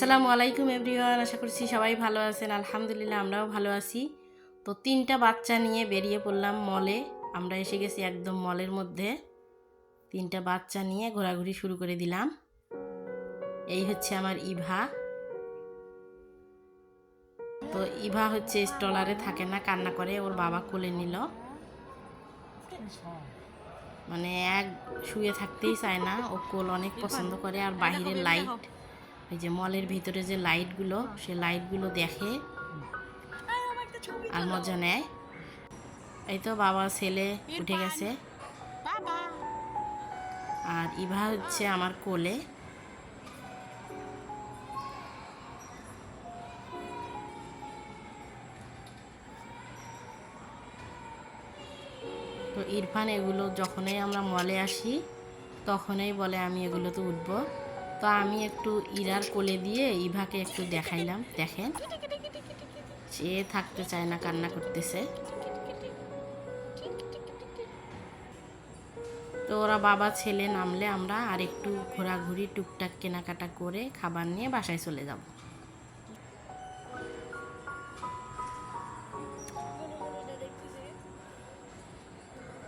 আসসালামু আলাইকুম এভরিওয়ান আশা করছি সবাই ভালো আছেন। আলহামদুলিল্লাহ আমরাও ভালো আছি। তো তিনটা বাচ্চা নিয়ে বেরিয়ে পড়লাম মলে। আমরা এসে গেছি একদম মলের মধ্যে। তিনটা বাচ্চা নিয়ে ঘোরাঘুরি শুরু করে দিলাম। এই হচ্ছে আমার ইভা। তো ইভা হচ্ছে স্টলারে থাকে না কান্না করে ওর বাবা কোলে নিল। মানে এক শুয়ে থাকতেই চায় না ও কোল অনেক পছন্দ করে আর বাহিরের লাইট এই যে মলের ভিতরে যে লাইটগুলো, সে লাইটগুলো দেখে আর মজা নেয়। এই তো বাবা, ছেলে উঠে গেছে। আর ইভা হচ্ছে আমার কোলে। তো ইরফান, এগুলো যখনই আমরা মলে আসি, তখনই বলে, আমি এগুলোতে উঠবো। তো আমি একটু ইরার কোলে দিয়ে ইভাকে একটু দেখাইলাম, দেখেন। সে থাকতে চায় না, কান্না করতেছে। তো ওরা বাবা, ছেলে নামলে আমরা আর একটু ঘোরাঘুরি, টুকটাক কেনাকাটা করে খাবার নিয়ে বাসায় চলে যাব।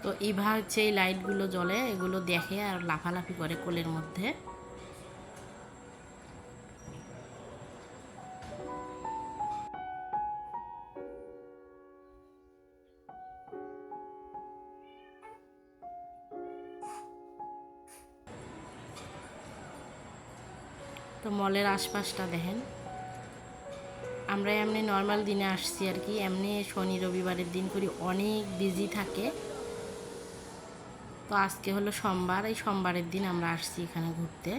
তো ইভা হচ্ছে এই লাইটগুলো জ্বলে, এগুলো দেখে আর লাফালাফি করে কোলের মধ্যে। তো মলের আশপাশটা দেখেন। আমরা এমনি নর্মাল দিনে আসছি আর কি, এমনি শনি রবিবারের দিন করি, অনেক বিজি থাকে। তো আজকে হলো সোমবার, এই সোমবারের দিন আমরা আসছি এখানে ঘুরতে।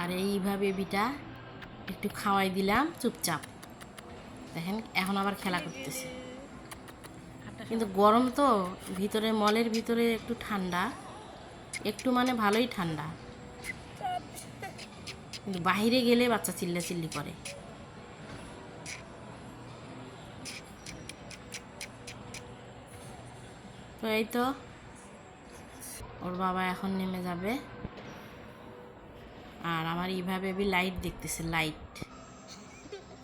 আর এইভাবে বেবিটা একটু খাওয়াই দিলাম, চুপচাপ। দেখেন, এখন আবার খেলা করতেছে। কিন্তু গরম তো, ভিতরে, মলের ভিতরে একটু ঠান্ডা। একটু মানে ভালোই ঠান্ডা। কিন্তু বাইরে গেলে বাচ্চা চিল্লা চিল্লি করে। তো এই তো, ওর বাবা এখন নেমে যাবে। আর আমার এইভাবে লাইট দেখতেছে, লাইট।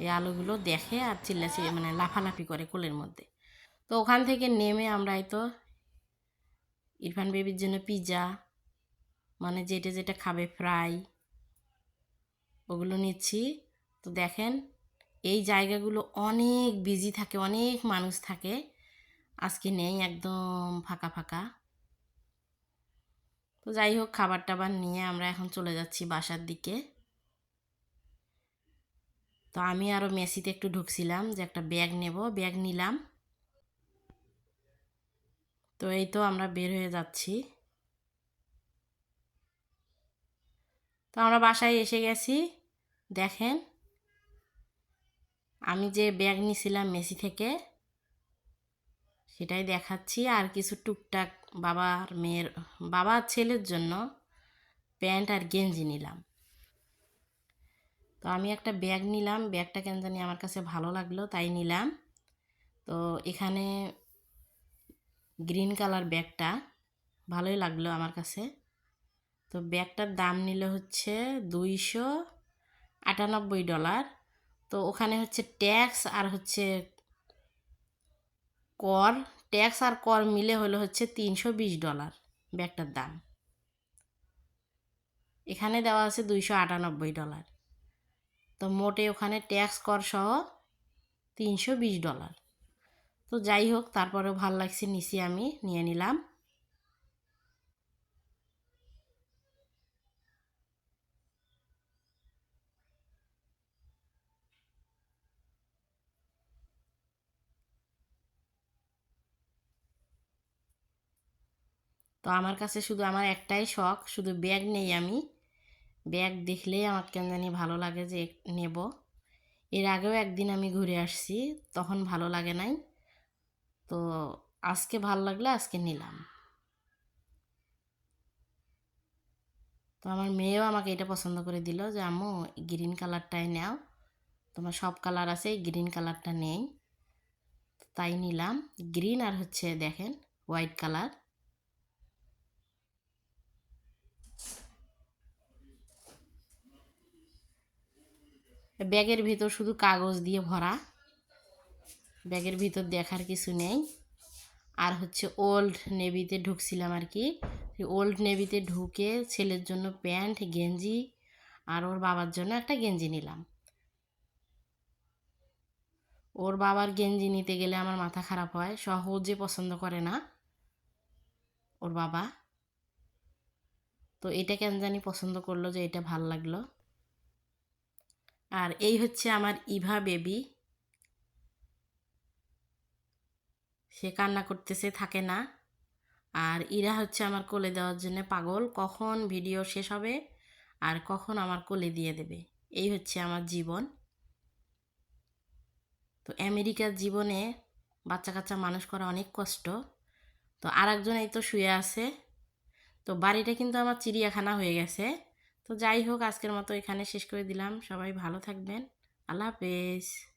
এই আলোগুলো দেখে আর চিল্লাচি মানে লাফালাফি করে কোলের মধ্যে। তো ওখান থেকে নেমে আমরা তো ইরফান বেবির জন্য পিৎজা মানে যেটা যেটা খাবে ফ্রাই, ওগুলো নিচ্ছি। তো দেখেন, এই জায়গাগুলো অনেক বিজি থাকে, অনেক মানুষ থাকে। আজকে নেই, একদম ফাঁকা ফাঁকা। তো যাই হোক খাবার টাবার নিয়ে আমরা এখন চলে যাচ্ছি বাসার দিকে। তো আমি আরও মেসিতে একটু ঢুকছিলাম যে একটা ব্যাগ নেব, ব্যাগ নিলাম। তো এই তো আমরা বের হয়ে যাচ্ছি। তো আমরা বাসায় এসে গেছি। দেখেন, আমি যে ব্যাগ নিয়েছিলাম মেসি থেকে, সেটাই দেখাচ্ছি। আর কিছু টুকটাক বাবার মেয়ের বাবার ছেলের জন্য প্যান্ট আর গেঞ্জি নিলাম। তো আমি একটা ব্যাগ নিলাম। ব্যাগটা কেন জানি আমার কাছে ভালো লাগল, তাই নিলাম। তো এখানে গ্রিন কালার ব্যাগটা, ভালোই লাগল আমার কাছে। তো ব্যাগটার দাম নিল হচ্ছে দুইশো আটানব্বই ডলার। তো ওখানে হচ্ছে ট্যাক্স আর হচ্ছে কর, ট্যাক্স আর কর মিলে হলো হচ্ছে তিনশো বিশ ডলার ব্যাগটার দাম। এখানে দেওয়া আছে দুইশো আটানব্বই ডলার। তো মোটে ওখানে ট্যাক্স কর সহ তিনশো বিশ ডলার। তো যাই হোক, তারপরেও ভালো লাগছে নিচে আমি নিয়ে নিলাম। তো আমার কাছে শুধু আমার একটাই শখ, শুধু ব্যাগ নেই আমি। ব্যাগ দেখলেই আমার কেন জানি ভালো লাগে যে নেব। এর আগেও একদিন আমি ঘুরে আসছি, তখন ভালো লাগে নাই। তো আজকে ভালো লাগলে আজকে নিলাম। তো আমার মেয়েও আমাকে এটা পছন্দ করে দিল যে, আম্মু গ্রিন কালারটাই নাও। তোমার সব কালার আছে এই গ্রিন কালারটা নেই তাই নিলাম। গ্রিন আর হচ্ছে দেখেন হোয়াইট কালার ব্যাগের ভিতর শুধু কাগজ দিয়ে ভরা। ব্যাগের ভিতর দেখার কিছু নেই। আর হচ্ছে ওল্ড নেভিতে ঢুকছিলাম আর কি। ওল্ড নেভিতে ঢুকে ছেলের জন্য প্যান্ট, গেঞ্জি আর ওর বাবার জন্য একটা গেঞ্জি নিলাম। ওর বাবার গেঞ্জি নিতে গেলে আমার মাথা খারাপ হয়, সহজে পছন্দ করে না ওর বাবা। তো এটা কেন জানি পছন্দ করল যে এটা ভালো লাগল। আর এই হচ্ছে আমার ইভা বেবি। সে কান্না করতেছে থাকে না। আর ইরা হচ্ছে আমার কোলে দেওয়ার জন্য পাগল। কখন ভিডিও শেষ হবে আর কখন আমার কোলে দিয়ে দেবে? এই হচ্ছে আমার জীবন। তো আমেরিকার জীবনে বাচ্চা কাচ্চা মানুষ করা অনেক কষ্ট। তো আর এই তো শুয়ে আছে। তো বাড়িটা কিন্তু আমার চিড়িয়াখানা হয়ে গেছে। তো যাই হোক, আজকের মতো এখানে শেষ করে দিলাম। সবাই ভালো থাকবেন। আল্লাহ হাফেজ।